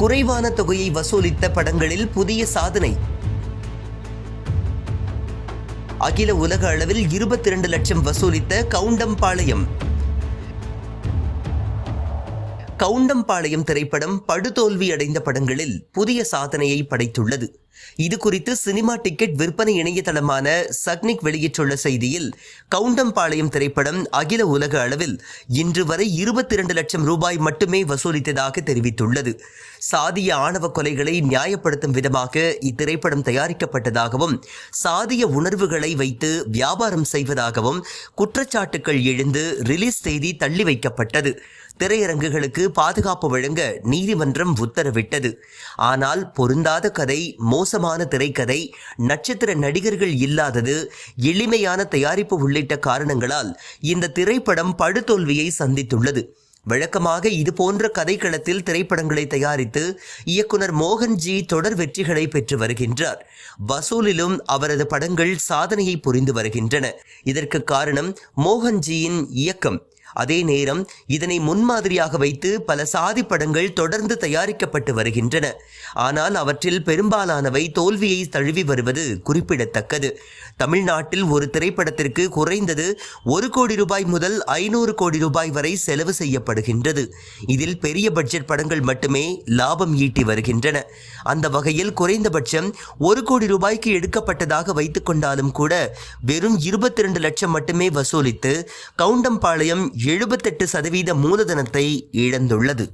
குறைவான தொகையை வசூலித்த படங்களில் புதிய சாதனை. அகில உலக அளவில் இருபத்தி இரண்டு லட்சம் வசூலித்த கவுண்டம்பாளையம். கவுண்டம்பாளையம் திரைப்படம் படுதோல்வி அடைந்த படங்களில் புதிய சாதனையை படைத்துள்ளது. இது குறித்து சினிமா டிக்கெட் விற்பனை இணையதளமான சக்னிக் வெளியிட்டுள்ள செய்தியில் கவுண்டம்பாளையம் திரைப்படம் அகில உலக அளவில் இன்று வரை இருபத்தி இரண்டு லட்சம் ரூபாய் மட்டுமே வசூலித்ததாக தெரிவித்துள்ளது. சாதிய ஆணவ கொலைகளை நியாயப்படுத்தும் விதமாக இத்திரைப்படம் தயாரிக்கப்பட்டதாகவும் சாதிய உணர்வுகளை வைத்து வியாபாரம் செய்வதாகவும் குற்றச்சாட்டுகள் எழுந்து ரிலீஸ் செய்தி தள்ளி வைக்கப்பட்டது. திரையரங்குகளுக்கு பாதுகாப்பு வழங்க நீதிமன்றம் உத்தரவிட்டது. ஆனால் பொருந்தாத கதை மோசமான திரைக்கதை நட்சத்திர நடிகர்கள் இல்லாதது எளிமையான தயாரிப்பு உள்ளிட்ட காரணங்களால் இந்த திரைப்படம் படுதோல்வியை சந்தித்துள்ளது. வழக்கமாக இது போன்ற கதைக்களத்தில் திரைப்படங்களை தயாரித்து இயக்குனர் மோகன்ஜி தொடர் வெற்றிகளை பெற்று வருகின்றார். வசூலிலும் அவரது படங்கள் சாதனையை புரிந்து வருகின்றன. இதற்கு காரணம் மோகன்ஜியின் இயக்கம். அதே நேரம் இதனை முன்மாதிரியாக வைத்து பல சாதி படங்கள் தொடர்ந்து தயாரிக்கப்பட்டு வருகின்றன. ஆனால் அவற்றில் பெரும்பாலானவை தோல்வியை தழுவி வருவது குறிப்பிடத்தக்கது. தமிழ்நாட்டில் ஒரு திரைப்படத்திற்கு குறைந்தது ஒரு கோடி ரூபாய் முதல் ஐநூறு கோடி ரூபாய் வரை செலவு செய்யப்படுகின்றது. இதில் பெரிய பட்ஜெட் படங்கள் மட்டுமே லாபம் ஈட்டி வருகின்றன. அந்த வகையில் குறைந்தபட்சம் ஒரு கோடி ரூபாய்க்கு எடுக்கப்பட்டதாக வைத்துக்கொண்டாலும் கூட வெறும் இருபத்தி ரெண்டு லட்சம் மட்டுமே வசூலித்து கவுண்டம்பாளையம் எழுபத்தெட்டு சதவீத மூலதனத்தை இழந்துள்ளது.